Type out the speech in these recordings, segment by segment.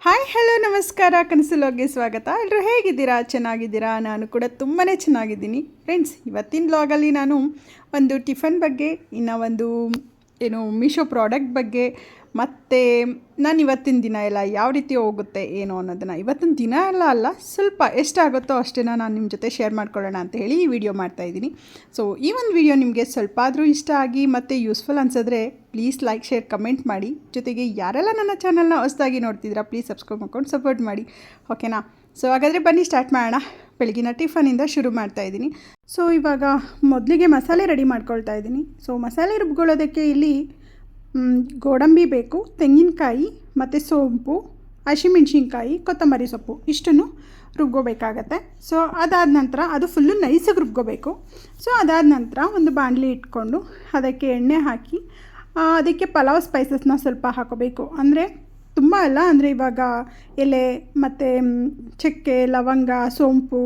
Hi, hello, ನಮಸ್ಕಾರ. ಕನಸುಲೋಗೆ ಸ್ವಾಗತ. ಎಲ್ಲರೂ ಹೇಗಿದ್ದೀರಾ? ಚೆನ್ನಾಗಿದ್ದೀರಾ? ನಾನು ಕೂಡ ತುಂಬಾ ಚೆನ್ನಾಗಿದ್ದೀನಿ. ಫ್ರೆಂಡ್ಸ್ ಇವತ್ತಿನ ಬ್ಲಾಗಲ್ಲಿ ನಾನು ಒಂದು ಟಿಫನ್ ಬಗ್ಗೆ, ಇನ್ನು ಒಂದು ಏನು ಮೀಶೋ ಪ್ರಾಡಕ್ಟ್ ಬಗ್ಗೆ ಮತ್ತು ನಾನು ಇವತ್ತಿನ ದಿನ ಎಲ್ಲ ಯಾವ ರೀತಿ ಹೋಗುತ್ತೆ, ಏನು ಅನ್ನೋದನ್ನು. ಇವತ್ತಿನ ದಿನ ಎಲ್ಲ ಅಲ್ಲ, ಸ್ವಲ್ಪ ಎಷ್ಟಾಗುತ್ತೋ ಅಷ್ಟನ್ನು ನಾನು ನಿಮ್ಮ ಜೊತೆ ಶೇರ್ ಮಾಡ್ಕೊಳ್ಳೋಣ ಅಂತ ಹೇಳಿ ಈ ವಿಡಿಯೋ ಮಾಡ್ತಾಯಿದ್ದೀನಿ ಸೊ ಈ ಒಂದು ವಿಡಿಯೋ ನಿಮಗೆ ಸ್ವಲ್ಪ ಆದರೂ ಇಷ್ಟ ಆಗಿ ಮತ್ತು ಯೂಸ್ಫುಲ್ ಅನ್ಸಿದ್ರೆ ಪ್ಲೀಸ್ ಲೈಕ್ ಶೇರ್ ಕಮೆಂಟ್ ಮಾಡಿ. ಜೊತೆಗೆ ಯಾರೆಲ್ಲ ನನ್ನ ಚಾನಲ್ನ ಹೊಸದಾಗಿ ನೋಡ್ತಿದ್ದೀರಾ ಪ್ಲೀಸ್ ಸಬ್ಸ್ಕ್ರೈಬ್ ಮಾಡ್ಕೊಂಡು ಸಪೋರ್ಟ್ ಮಾಡಿ. ಓಕೆನಾ ಸೊ ಹಾಗಾದರೆ ಬನ್ನಿ ಸ್ಟಾರ್ಟ್ ಮಾಡೋಣ. ಬೆಳಗಿನ ಟಿಫನಿಂದ ಶುರು ಮಾಡ್ತಾ ಇದ್ದೀನಿ. ಸೊ ಇವಾಗ ಮೊದಲಿಗೆ ಮಸಾಲೆ ರೆಡಿ ಮಾಡ್ಕೊಳ್ತಾ ಇದ್ದೀನಿ. ಸೊ ಮಸಾಲೆ ರುಬ್ಕೊಳ್ಳೋದಕ್ಕೆ ಇಲ್ಲಿ ಗೋಡಂಬಿ ಬೇಕು, ತೆಂಗಿನಕಾಯಿ ಮತ್ತು ಸೋಂಪು, ಹಸಿಮೆಣ್ಸಿನ್ಕಾಯಿ, ಕೊತ್ತಂಬರಿ ಸೊಪ್ಪು ಇಷ್ಟನ್ನು ರುಬ್ಕೋಬೇಕಾಗತ್ತೆ. ಸೊ ಅದಾದ ನಂತರ ಅದು ಫುಲ್ಲು ನೈಸಾಗಿ ರುಬ್ಕೋಬೇಕು. ಸೊ ಅದಾದ ನಂತರ ಒಂದು ಬಾಣಲಿ ಇಟ್ಕೊಂಡು ಅದಕ್ಕೆ ಎಣ್ಣೆ ಹಾಕಿ ಅದಕ್ಕೆ ಪಲಾವ್ ಸ್ಪೈಸಸ್ನ ಸ್ವಲ್ಪ ಹಾಕೋಬೇಕು. ಅಂದರೆ ತುಂಬ ಅಲ್ಲ, ಅಂದರೆ ಇವಾಗ ಎಲೆ, ಮತ್ತು ಚಕ್ಕೆ, ಲವಂಗ, ಸೋಂಪು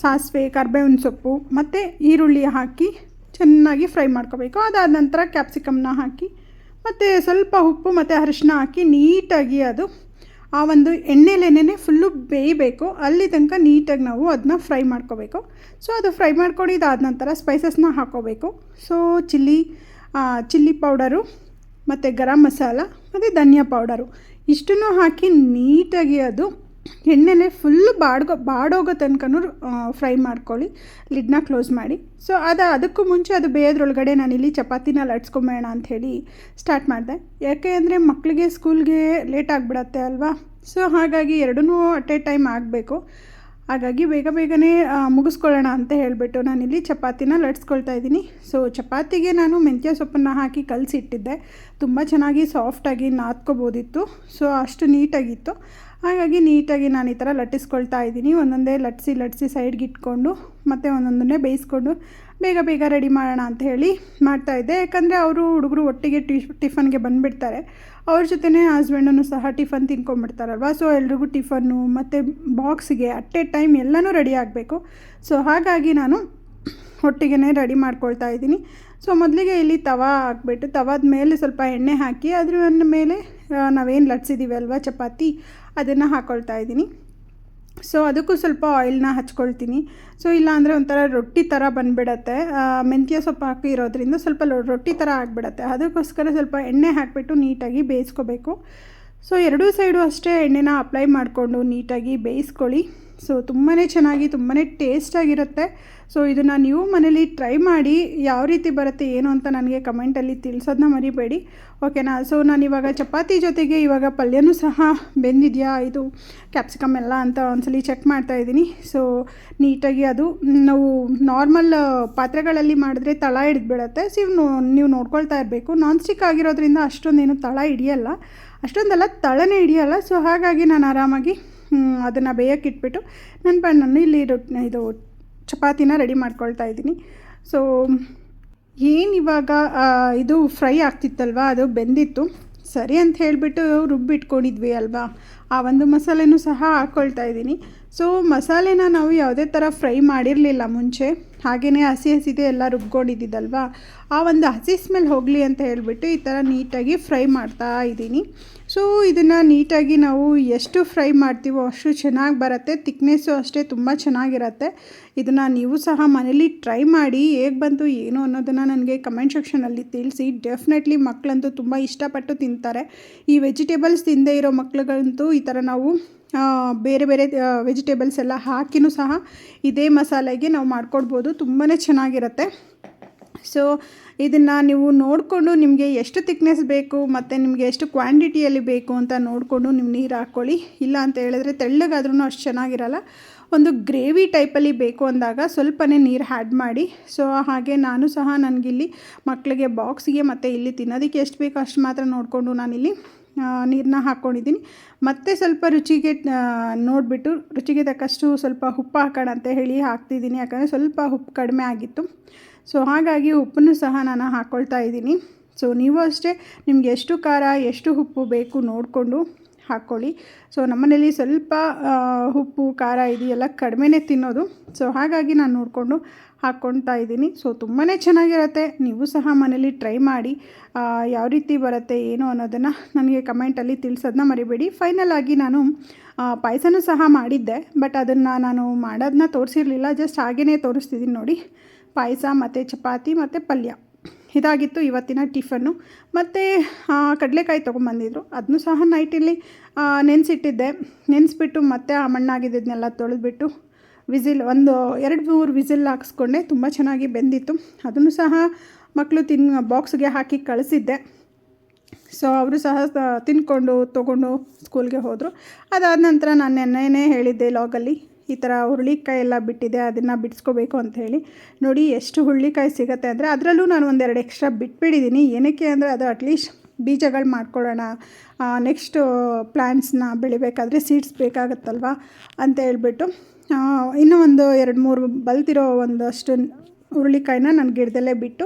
ಸಾಸಿವೆ, ಕರ್ಬೇವಿನ ಸೊಪ್ಪು, ಮತ್ತು ಈರುಳ್ಳಿ ಹಾಕಿ ಚೆನ್ನಾಗಿ ಫ್ರೈ ಮಾಡ್ಕೋಬೇಕು. ಅದಾದ ನಂತರ ಕ್ಯಾಪ್ಸಿಕಮ್ನ ಹಾಕಿ, ಮತ್ತು ಸ್ವಲ್ಪ ಉಪ್ಪು ಮತ್ತು ಅರಿಶಿನ ಹಾಕಿ ನೀಟಾಗಿ ಅದು, ಆ ಒಂದು ಎಣ್ಣೆಲೇನೇ ಫುಲ್ಲು ಬೇಯಬೇಕು. ಅಲ್ಲಿ ತನಕ ನೀಟಾಗಿ ನಾವು ಅದನ್ನ ಫ್ರೈ ಮಾಡ್ಕೋಬೇಕು. ಸೊ ಅದು ಫ್ರೈ ಮಾಡ್ಕೊಂಡಿದ್ದಾದ ನಂತರ ಸ್ಪೈಸಸ್ನ ಹಾಕೋಬೇಕು. ಸೊ ಚಿಲ್ಲಿ ಚಿಲ್ಲಿ ಪೌಡರು ಮತ್ತು ಗರಂ ಮಸಾಲ, ಮತ್ತು ಧನಿಯಾ ಪೌಡರು. ಇಷ್ಟನ್ನು ಹಾಕಿ ನೀಟಾಗಿ ಅದು ಎಣ್ಣೆಲೆ ಫುಲ್ಲು ಬಾಡ್ಗೋ, ಬಾಡೋಗೋ ತನಕನೂ ಫ್ರೈ ಮಾಡ್ಕೊಳ್ಳಿ. ಲಿಡ್ನ ಕ್ಲೋಸ್ ಮಾಡಿ. ಸೊ ಅದು ಅದಕ್ಕೂ ಮುಂಚೆ ಅದು ಬೇಯೋದ್ರೊಳಗಡೆ ಇಲ್ಲಿ ಚಪಾತಿನ ಲಟ್ಸ್ಕೊಂಬೇಡ ಅಂಥೇಳಿ ಸ್ಟಾರ್ಟ್ ಮಾಡಿದೆ. ಯಾಕೆ ಅಂದರೆ ಮಕ್ಕಳಿಗೆ ಸ್ಕೂಲ್ಗೆ ಲೇಟ್ ಆಗಿಬಿಡತ್ತೆ ಅಲ್ವಾ? ಸೊ ಹಾಗಾಗಿ ಎರಡೂ ಅಟ್ ಎ ಟೈಮ್ ಆಗಬೇಕು. ಹಾಗಾಗಿ ಬೇಗ ಬೇಗನೆ ಮುಗಿಸ್ಕೊಳ್ಳೋಣ ಅಂತ ಹೇಳಿಬಿಟ್ಟು ನಾನಿಲ್ಲಿ ಚಪಾತಿನ ಲಟ್ಸ್ಕೊಳ್ತಾ ಇದ್ದೀನಿ. ಸೊ ಚಪಾತಿಗೆ ನಾನು ಮೆಂತ್ಯ ಸೊಪ್ಪನ್ನು ಹಾಕಿ ಕಲಸಿಟ್ಟಿದ್ದೆ. ತುಂಬ ಚೆನ್ನಾಗಿ ಸಾಫ್ಟಾಗಿ ನಾದ್ಕೋಬೋದಿತ್ತು. ಸೊ ಅಷ್ಟು ನೀಟಾಗಿತ್ತು. ಹಾಗಾಗಿ ನೀಟಾಗಿ ನಾನು ಈ ಥರ ಲಟ್ಟಿಸ್ಕೊಳ್ತಾ ಇದ್ದೀನಿ. ಒಂದೊಂದೇ ಲಟ್ಸಿ ಲಟ್ಸಿ ಸೈಡ್ಗೆ ಇಟ್ಕೊಂಡು, ಮತ್ತು ಒಂದೊಂದನ್ನೇ ಬೇಯಿಸ್ಕೊಂಡು ಬೇಗ ಬೇಗ ರೆಡಿ ಮಾಡೋಣ ಅಂತ ಹೇಳಿ ಮಾಡ್ತಾಯಿದ್ದೆ ಯಾಕಂದರೆ ಅವರು ಹುಡುಗರು ಒಟ್ಟಿಗೆ ಟಿ ಟಿಫನ್ಗೆ ಬಂದುಬಿಡ್ತಾರೆ. ಅವ್ರ ಜೊತೆನೇ ಹಸ್ಬೆಂಡನ್ನು ಸಹ ಟಿಫನ್ ತಿನ್ಕೊಂಡ್ಬಿಡ್ತಾರಲ್ವ? ಸೊ ಎಲ್ರಿಗೂ ಟಿಫನ್ನು ಮತ್ತು ಬಾಕ್ಸಿಗೆ ಅಟ್ ಎ ಟೈಮ್ ಎಲ್ಲನೂ ರೆಡಿ ಆಗಬೇಕು. ಸೊ ಹಾಗಾಗಿ ನಾನು ಒಟ್ಟಿಗೆ ರೆಡಿ ಮಾಡ್ಕೊಳ್ತಾ ಇದ್ದೀನಿ. ಸೊ ಮೊದಲಿಗೆ ಇಲ್ಲಿ ತವ ಹಾಕ್ಬಿಟ್ಟು, ತವಾದ ಮೇಲೆ ಸ್ವಲ್ಪ ಎಣ್ಣೆ ಹಾಕಿ, ಅದ್ರ ಮೇಲೆ ನಾವೇನು ಲಟ್ಸಿದ್ದೀವಿ ಅಲ್ವಾ ಚಪಾತಿ, ಅದನ್ನು ಹಾಕ್ಕೊಳ್ತಾ ಇದ್ದೀನಿ. ಸೊ ಅದಕ್ಕೂ ಸ್ವಲ್ಪ ಆಯಿಲ್ನ ಹಚ್ಕೊಳ್ತೀನಿ. ಸೊ ಇಲ್ಲಾಂದರೆ ಒಂಥರ ರೊಟ್ಟಿ ಥರ ಬಂದುಬಿಡತ್ತೆ. ಮೆಂತ್ಯ ಸೊಪ್ಪು ಹಾಕಿರೋದ್ರಿಂದ ಸ್ವಲ್ಪ ರೊಟ್ಟಿ ಥರ ಆಗಿಬಿಡತ್ತೆ. ಅದಕ್ಕೋಸ್ಕರ ಸ್ವಲ್ಪ ಎಣ್ಣೆ ಹಾಕಿಬಿಟ್ಟು ನೀಟಾಗಿ ಬೇಯಿಸ್ಕೋಬೇಕು. ಸೊ ಎರಡೂ ಸೈಡು ಅಷ್ಟೇ ಎಣ್ಣೆನ ಅಪ್ಲೈ ಮಾಡಿಕೊಂಡು ನೀಟಾಗಿ ಬೇಯಿಸ್ಕೊಳ್ಳಿ. ಸೊ ತುಂಬಾ ಚೆನ್ನಾಗಿ ತುಂಬಾ ಟೇಸ್ಟಾಗಿರುತ್ತೆ ಸೊ ಇದನ್ನು ನೀವು ಮನೇಲಿ ಟ್ರೈ ಮಾಡಿ ಯಾವ ರೀತಿ ಬರುತ್ತೆ, ಏನು ಅಂತ ನನಗೆ ಕಮೆಂಟಲ್ಲಿ ತಿಳಿಸೋದನ್ನ ಮರಿಬೇಡಿ. ಓಕೆನಾ ಸೊ ನಾನು ಇವಾಗ ಚಪಾತಿ ಜೊತೆಗೆ ಇವಾಗ ಪಲ್ಯನೂ ಸಹ ಬೆಂದಿದೆಯಾ? ಇದು ಕ್ಯಾಪ್ಸಿಕಮ್ ಎಲ್ಲ ಅಂತ ಒಂದ್ಸಲಿ ಚೆಕ್ ಮಾಡ್ತಾ ಇದ್ದೀನಿ. ಸೊ ನೀಟಾಗಿ ಅದು ನಾವು ನಾರ್ಮಲ್ ಪಾತ್ರೆಗಳಲ್ಲಿ ಮಾಡಿದ್ರೆ ತಳ ಹಿಡಿದ್ಬಿಡತ್ತೆ. ಸೊ ನೀವು ನೋಡ್ಕೊಳ್ತಾ ಇರಬೇಕು. ನಾನ್ ಸ್ಟಿಕ್ ಆಗಿರೋದ್ರಿಂದ ಅಷ್ಟೊಂದೇನು ತಳ ಹಿಡಿಯಲ್ಲ. ಅಷ್ಟೊಂದೆಲ್ಲ ತಳನೇ ಹಿಡಿಯಲ್ಲ ಸೊ ಹಾಗಾಗಿ ನಾನು ಆರಾಮಾಗಿ ಅದನ್ನು ಬೇಯಕ್ಕೆ ಇಟ್ಬಿಟ್ಟು ನನ್ನ ಬಣ್ಣನ್ನು ಇಲ್ಲಿ ರೊಟ್ಟಿ ಇದು ಚಪಾತಿನ ರೆಡಿ ಮಾಡ್ಕೊಳ್ತಾ ಇದ್ದೀನಿ. ಸೊ ಏನು ಇವಾಗ ಇದು ಫ್ರೈ ಆಗ್ತಿತ್ತಲ್ವ, ಅದು ಬೆಂದಿತ್ತು. ಸರಿ ಅಂತ ಹೇಳಿಬಿಟ್ಟು ರುಬ್ಬಿಟ್ಕೊಂಡಿದ್ವಿ ಅಲ್ವಾ, ಆ ಒಂದು ಮಸಾಲೆನೂ ಸಹ ಹಾಕ್ಕೊಳ್ತಾ ಇದ್ದೀನಿ. ಸೊ ಮಸಾಲೆನ ನಾವು ಯಾವುದೇ ಥರ ಫ್ರೈ ಮಾಡಿರಲಿಲ್ಲ ಮುಂಚೆ. ಹಾಗೆಯೇ ಹಸಿ ಹಸಿದೆ ಎಲ್ಲ ರುಬ್ಕೊಂಡಿದ್ದಿದ್ದಲ್ವಾ? ಆ ಒಂದು ಹಸಿ ಸ್ಮೆಲ್ ಹೋಗಲಿ ಅಂತ ಹೇಳಿಬಿಟ್ಟು ಈ ಥರ ನೀಟಾಗಿ ಫ್ರೈ ಮಾಡ್ತಾ ಇದ್ದೀನಿ. ಸೊ ಇದನ್ನು ನೀಟಾಗಿ ನಾವು ಎಷ್ಟು ಫ್ರೈ ಮಾಡ್ತೀವೋ ಅಷ್ಟು ಚೆನ್ನಾಗಿ ಬರುತ್ತೆ. ತಿಕ್ನೆಸ್ಸು ಅಷ್ಟೇ ತುಂಬ ಚೆನ್ನಾಗಿರುತ್ತೆ. ಇದನ್ನು ನೀವು ಸಹ ಮನೇಲಿ ಟ್ರೈ ಮಾಡಿ ಹೇಗೆ ಬಂತು, ಏನು ಅನ್ನೋದನ್ನು ನನಗೆ ಕಮೆಂಟ್ ಸೆಕ್ಷನಲ್ಲಿ ತಿಳಿಸಿ. ಡೆಫಿನೆಟ್ಲಿ ಮಕ್ಕಳಂತೂ ತುಂಬ ಇಷ್ಟಪಟ್ಟು ತಿಂತಾರೆ. ಈ ವೆಜಿಟೇಬಲ್ಸ್ ತಿಂದೇ ಇರೋ ಮಕ್ಳುಗಳಂತೂ ಈ ಥರ ನಾವು ಬೇರೆ ಬೇರೆ ವೆಜಿಟೇಬಲ್ಸ್ ಎಲ್ಲ ಹಾಕಿನೂ ಸಹ ಇದೇ ಮಸಾಲೆಗೆ ನಾವು ಮಾಡ್ಕೊಡ್ಬೋದು. ತುಂಬಾ ಚೆನ್ನಾಗಿರುತ್ತೆ. ಸೊ ಇದನ್ನು ನೀವು ನೋಡಿಕೊಂಡು ನಿಮಗೆ ಎಷ್ಟು ತಿಕ್ನೆಸ್ ಬೇಕು ಮತ್ತು ನಿಮಗೆ ಎಷ್ಟು ಕ್ವಾಂಟಿಟಿಯಲ್ಲಿ ಬೇಕು ಅಂತ ನೋಡಿಕೊಂಡು ನೀವು ನೀರು ಹಾಕ್ಕೊಳ್ಳಿ. ಇಲ್ಲ ಅಂತ ಹೇಳಿದ್ರೆ ತೆಳ್ಳಗಾದ್ರೂ ಅಷ್ಟು ಚೆನ್ನಾಗಿರಲ್ಲ. ಒಂದು ಗ್ರೇವಿ ಟೈಪಲ್ಲಿ ಬೇಕು ಅಂದಾಗ ಸ್ವಲ್ಪನೇ ನೀರು ಹ್ಯಾಡ್ ಮಾಡಿ. ಸೊ ಹಾಗೆ ನಾನು ಸಹ ನನಗಿಲ್ಲಿ ಮಕ್ಕಳಿಗೆ ಬಾಕ್ಸಿಗೆ ಮತ್ತು ಇಲ್ಲಿ ತಿನ್ನೋದಕ್ಕೆ ಎಷ್ಟು ಬೇಕೋ ಅಷ್ಟು ಮಾತ್ರ ನೋಡಿಕೊಂಡು ನಾನಿಲ್ಲಿ ನೀರನ್ನ ಹಾಕ್ಕೊಂಡಿದ್ದೀನಿ ಮತ್ತೆ ಸ್ವಲ್ಪ ರುಚಿಗೆ ನೋಡಿಬಿಟ್ಟು ರುಚಿಗೆ ತಕ್ಕಷ್ಟು ಸ್ವಲ್ಪ ಉಪ್ಪು ಹಾಕೋಣ ಅಂತ ಹೇಳಿ ಹಾಕ್ತಿದ್ದೀನಿ. ಯಾಕಂದರೆ ಸ್ವಲ್ಪ ಉಪ್ಪು ಕಡಿಮೆ ಆಗಿತ್ತು. ಸೊ, ಹಾಗಾಗಿ ಉಪ್ಪನ್ನು ಸಹ ನಾನು ಹಾಕ್ಕೊಳ್ತಾ ಇದ್ದೀನಿ. ಸೊ, ನೀವು ಅಷ್ಟೇ ನಿಮಗೆ ಎಷ್ಟು ಖಾರ, ಎಷ್ಟು ಉಪ್ಪು ಬೇಕು ನೋಡಿಕೊಂಡು ಹಾಕ್ಕೊಳ್ಳಿ. ಸೊ, ನಮ್ಮನೇಲಿ ಸ್ವಲ್ಪ ಉಪ್ಪು, ಖಾರ ಇದೆಯೆಲ್ಲ ಕಡಿಮೆನೇ ತಿನ್ನೋದು. ಸೊ, ಹಾಗಾಗಿ ನಾನು ನೋಡಿಕೊಂಡು ಹಾಕ್ಕೊಳ್ತಾ ಇದ್ದೀನಿ. ಸೊ ತುಂಬಾ ಚೆನ್ನಾಗಿರುತ್ತೆ. ನೀವು ಸಹ ಮನೇಲಿ ಟ್ರೈ ಮಾಡಿ ಯಾವ ರೀತಿ ಬರುತ್ತೆ, ಏನು ಅನ್ನೋದನ್ನು ನನಗೆ ಕಮೆಂಟಲ್ಲಿ ತಿಳಿಸೋದನ್ನ ಮರಿಬೇಡಿ. ಫೈನಲ್ ಆಗಿ ನಾನು ಪಾಯಸನೂ ಸಹ ಮಾಡಿದ್ದೆ. ಬಟ್ ಅದನ್ನು ನಾನು ಮಾಡೋದನ್ನ ತೋರಿಸಿರಲಿಲ್ಲ. ಜಸ್ಟ್ ಹಾಗೇ ತೋರಿಸ್ತಿದ್ದೀನಿ ನೋಡಿ. ಪಾಯಸ ಮತ್ತು ಚಪಾತಿ ಮತ್ತು ಪಲ್ಯ. ಇದಾಗಿತ್ತು ಇವತ್ತಿನ ಟಿಫನ್ನು ಮತ್ತು ಕಡಲೆಕಾಯಿ ತೊಗೊಂಬಂದಿದ್ರು. ಅದನ್ನು ಸಹ ನೈಟಲ್ಲಿ ನೆನೆಸಿಟ್ಟಿದ್ದೆ. ನೆನೆಸ್ಬಿಟ್ಟು ಮತ್ತೆ ಆ ಮಣ್ಣಾಗಿದ್ದನ್ನೆಲ್ಲ ತೊಳೆದ್ಬಿಟ್ಟು ವಿಸಿಲ್, ಒಂದು ಎರಡು ಮೂರು ವಿಸಿಲ್ ಹಾಕಿಸ್ಕೊಂಡೆ, ತುಂಬ ಚೆನ್ನಾಗಿ ಬೆಂದಿತ್ತು. ಅದನ್ನು ಸಹ ಮಕ್ಕಳು ತಿನ್, ಬಾಕ್ಸ್ಗೆ ಹಾಕಿ ಕಳಿಸಿದ್ದೆ. ಸೊ ಅವರು ಸಹ ತಿಂದ್ಕೊಂಡು ತೊಗೊಂಡು ಸ್ಕೂಲ್ಗೆ ಹೋದರು. ಅದಾದ ನಂತರ ನಾನು ನೆನ್ನೆನೇ ಹೇಳಿದ್ದೆ ಲಾಗಲ್ಲಿ, ಈ ಥರ ಹುರುಳಿಕಾಯಿ ಎಲ್ಲ ಬಿಟ್ಟಿದೆ, ಅದನ್ನು ಬಿಡಿಸ್ಕೋಬೇಕು ಅಂತ ಹೇಳಿ. ನೋಡಿ, ಎಷ್ಟು ಹುರುಳಿಕಾಯಿ ಸಿಗುತ್ತೆ ಅಂದರೆ, ಅದರಲ್ಲೂ ನಾನು ಒಂದೆರಡು ಎಕ್ಸ್ಟ್ರಾ ಬಿಟ್ಬಿಟ್ಟಿದ್ದೀನಿ ಏನಕ್ಕೆ ಅಂದರೆ, ಅದು ಅಟ್ಲೀಸ್ಟ್ ಬೀಜಗಳು ಮಾಡ್ಕೊಳ್ಳೋಣ ನೆಕ್ಸ್ಟು ಪ್ಲ್ಯಾಂಟ್ಸ್ನ ಬೆಳಿಬೇಕಾದ್ರೆ ಸೀಡ್ಸ್ ಬೇಕಾಗುತ್ತಲ್ವ ಅಂತ ಹೇಳ್ಬಿಟ್ಟು. ಇನ್ನೂ ಒಂದು ಎರಡು ಮೂರು ಬಲ್ತಿರೋ ಒಂದಷ್ಟು ಹುರುಳಿಕಾಯಿನ ನಾನು ಗಿಡದಲ್ಲೇ ಬಿಟ್ಟು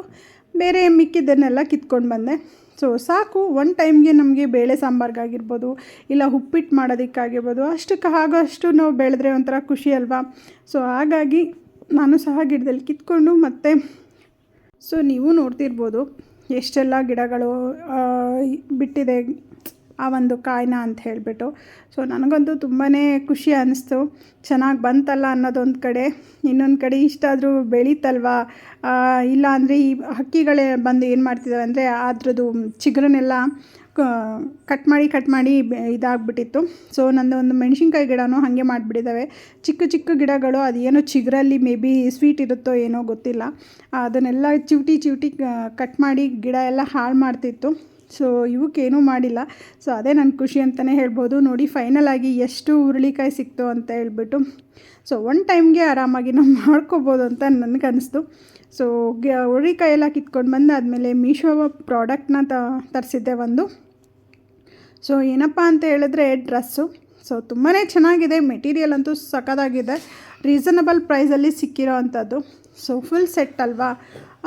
ಬೇರೆ ಮಿಕ್ಕಿದ್ದನ್ನೆಲ್ಲ ಕಿತ್ಕೊಂಡು ಬಂದೆ. ಸೊ ಸಾಕು ಒನ್ ಟೈಮ್ಗೆ ನಮಗೆ ಬೇಳೆ ಸಾಂಬಾರ್ಗಾಗಿರ್ಬೋದು, ಇಲ್ಲ ಉಪ್ಪಿಟ್ಟು ಮಾಡೋದಕ್ಕಾಗಿರ್ಬೋದು, ಅಷ್ಟಕ್ಕೆ ಆಗೋಷ್ಟು ನಾವು ಬೆಳೆದ್ರೆ ಒಂಥರ ಖುಷಿ ಅಲ್ವಾ? ಸೊ ಹಾಗಾಗಿ ನಾನು ಸಹ ಗಿಡದಲ್ಲಿ ಕಿತ್ಕೊಂಡು ಮತ್ತು ಸೊ ನೀವು ನೋಡ್ತಿರ್ಬೋದು ಎಷ್ಟೆಲ್ಲ ಗಿಡಗಳು ಬಿಟ್ಟಿದೆ ಆ ಒಂದು ಕಾಯಿನ ಅಂತ ಹೇಳಿಬಿಟ್ಟು. ಸೊ ನನಗಂತೂ ತುಂಬಾ ಖುಷಿ ಅನ್ನಿಸ್ತು ಚೆನ್ನಾಗಿ ಬಂತಲ್ಲ ಅನ್ನೋದೊಂದು ಕಡೆ. ಇನ್ನೊಂದು ಕಡೆ ಇಷ್ಟಾದರೂ ಬೆಳೀತಲ್ವಾ? ಇಲ್ಲ ಅಂದರೆ ಈ ಹಕ್ಕಿಗಳೇ ಬಂದು ಏನು ಮಾಡ್ತಿದ್ದಾವೆ ಅಂದರೆ ಅದ್ರದ್ದು ಚಿಗುರನ್ನೆಲ್ಲ ಕಟ್ ಮಾಡಿ ಕಟ್ ಮಾಡಿ ಇದಾಗ್ಬಿಟ್ಟಿತ್ತು. ಸೊ ನಂದು ಒಂದು ಮೆಣಸಿನ್ಕಾಯಿ ಗಿಡನೂ ಹಾಗೆ ಮಾಡಿಬಿಟ್ಟಿದ್ದಾವೆ ಚಿಕ್ಕ ಚಿಕ್ಕ ಗಿಡಗಳು, ಅದೇನೋ ಚಿಗುರಲ್ಲಿ ಮೇ ಬಿ ಸ್ವೀಟ್ ಇರುತ್ತೋ ಏನೋ ಗೊತ್ತಿಲ್ಲ. ಅದನ್ನೆಲ್ಲ ಚಿವುಟಿ ಚಿವುಟಿ ಕಟ್ ಮಾಡಿ ಗಿಡ ಎಲ್ಲ ಹಾಳು ಮಾಡ್ತಿತ್ತು. ಸೊ ಇವಕ್ಕೇನೂ ಮಾಡಿಲ್ಲ. ಸೊ ಅದೇ ನನ್ನ ಖುಷಿ ಅಂತಲೇ ಹೇಳ್ಬೋದು. ನೋಡಿ ಫೈನಲ್ ಆಗಿ ಎಷ್ಟು ಹುರುಳಿಕಾಯಿ ಸಿಕ್ತು ಅಂತ ಹೇಳ್ಬಿಟ್ಟು. ಸೊ ಒನ್ ಟೈಮ್ಗೆ ಆರಾಮಾಗಿ ನಾವು ಮಾಡ್ಕೋಬೋದು ಅಂತ ನನಗನ್ನಿಸ್ತು ಸೊ ಹುರುಳಿಕಾಯಿ ಎಲ್ಲ ಕಿತ್ಕೊಂಡು ಬಂದು ಆದಮೇಲೆ ಮೀಶೋ ಪ್ರಾಡಕ್ಟ್ನ ತರಿಸಿದ್ದೆ ಒಂದು. ಸೊ ಏನಪ್ಪ ಅಂತ ಹೇಳಿದ್ರೆ ಡ್ರೆಸ್ಸು ಸೊ ತುಂಬಾ ಚೆನ್ನಾಗಿದೆ. ಮೆಟೀರಿಯಲ್ ಅಂತೂ ಸಖತ್ತಾಗಿದೆ. ರೀಸನಬಲ್ ಪ್ರೈಸಲ್ಲಿ ಸಿಕ್ಕಿರೋ ಅಂಥದ್ದು. ಸೊ ಫುಲ್ ಸೆಟ್ ಅಲ್ವಾ?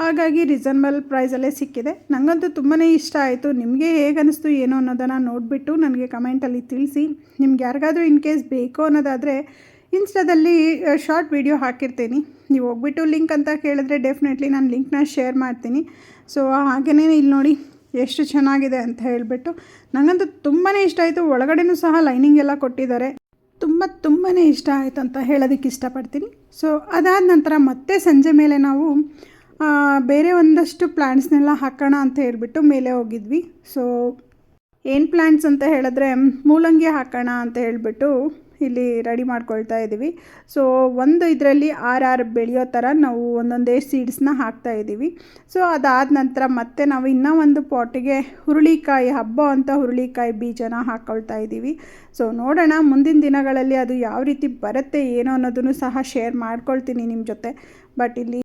ಹಾಗಾಗಿ ರೀಸನಬಲ್ ಪ್ರೈಸಲ್ಲೇ ಸಿಕ್ಕಿದೆ. ನನಗಂತೂ ತುಂಬಾ ಇಷ್ಟ ಆಯಿತು. ನಿಮಗೆ ಹೇಗೆ ಅನ್ನಿಸ್ತು ಏನೋ ಅನ್ನೋದನ್ನು ನೋಡಿಬಿಟ್ಟು ನನಗೆ ಕಮೆಂಟಲ್ಲಿ ತಿಳಿಸಿ. ನಿಮ್ಗೆ ಯಾರಿಗಾದರೂ ಇನ್ ಕೇಸ್ ಬೇಕು ಅನ್ನೋದಾದರೆ ಇನ್ಸ್ಟಾದಲ್ಲಿ ಶಾರ್ಟ್ ವಿಡಿಯೋ ಹಾಕಿರ್ತೀನಿ. ನೀವು ಹೋಗ್ಬಿಟ್ಟು ಲಿಂಕ್ ಅಂತ ಕೇಳಿದ್ರೆ ಡೆಫಿನೆಟ್ಲಿ ನಾನು ಲಿಂಕ್ನ ಶೇರ್ ಮಾಡ್ತೀನಿ. ಸೊ ಹಾಗೆಯೇ ಇಲ್ಲಿ ನೋಡಿ. ಎಷ್ಟು ಚೆನ್ನಾಗಿದೆ ಅಂತ ಹೇಳಿಬಿಟ್ಟು ನನಗಂತೂ ತುಂಬಾ ಇಷ್ಟ ಆಯಿತು. ಒಳಗಡೆನೂ ಸಹ ಲೈನಿಂಗ್ ಎಲ್ಲ ಕೊಟ್ಟಿದ್ದಾರೆ. ತುಂಬ ತುಂಬಾ ಇಷ್ಟ ಆಯಿತು ಅಂತ ಹೇಳೋದಕ್ಕೆ ಇಷ್ಟಪಡ್ತೀನಿ. ಸೊ ಅದಾದ ನಂತರ ಮತ್ತೆ ಸಂಜೆ ಮೇಲೆ ನಾವು ಬೇರೆ ಒಂದಷ್ಟು ಪ್ಲ್ಯಾಂಟ್ಸ್ನೆಲ್ಲ ಹಾಕೋಣ ಅಂತ ಹೇಳಿಬಿಟ್ಟು ಮೇಲೆ ಹೋಗಿದ್ವಿ. ಸೊ ಏನು ಪ್ಲ್ಯಾಂಟ್ಸ್ ಅಂತ ಹೇಳಿದ್ರೆ, ಮೂಲಂಗಿ ಹಾಕೋಣ ಅಂತ ಹೇಳ್ಬಿಟ್ಟು ಇಲ್ಲಿ ರೆಡಿ ಮಾಡ್ಕೊಳ್ತಾ ಇದ್ದೀವಿ. ಸೊ ಒಂದು ಇದರಲ್ಲಿ ಆರು ಆರು ಬೆಳೆಯೋ ಥರ ನಾವು ಒಂದೊಂದೇ ಸೀಡ್ಸ್ನ ಹಾಕ್ತಾ ಇದ್ದೀವಿ. ಸೊ ಅದಾದ ನಂತರ ಮತ್ತೆ ನಾವು ಇನ್ನೂ ಒಂದು ಪಾಟಿಗೆ ಹುರುಳಿಕಾಯಿ, ಹಬ್ಬ ಅಂತ ಹುರುಳಿಕಾಯಿ ಬೀಜನ ಹಾಕ್ಕೊಳ್ತಾ ಇದ್ದೀವಿ. ಸೊ ನೋಡೋಣ ಮುಂದಿನ ದಿನಗಳಲ್ಲಿ ಅದು ಯಾವ ರೀತಿ ಬರುತ್ತೆ, ಏನೋ ಅನ್ನೋದನ್ನು ಸಹ ಶೇರ್ ಮಾಡ್ಕೊಳ್ತೀನಿ ನಿಮ್ಮ ಜೊತೆ. ಬಟ್ ಇಲ್ಲಿ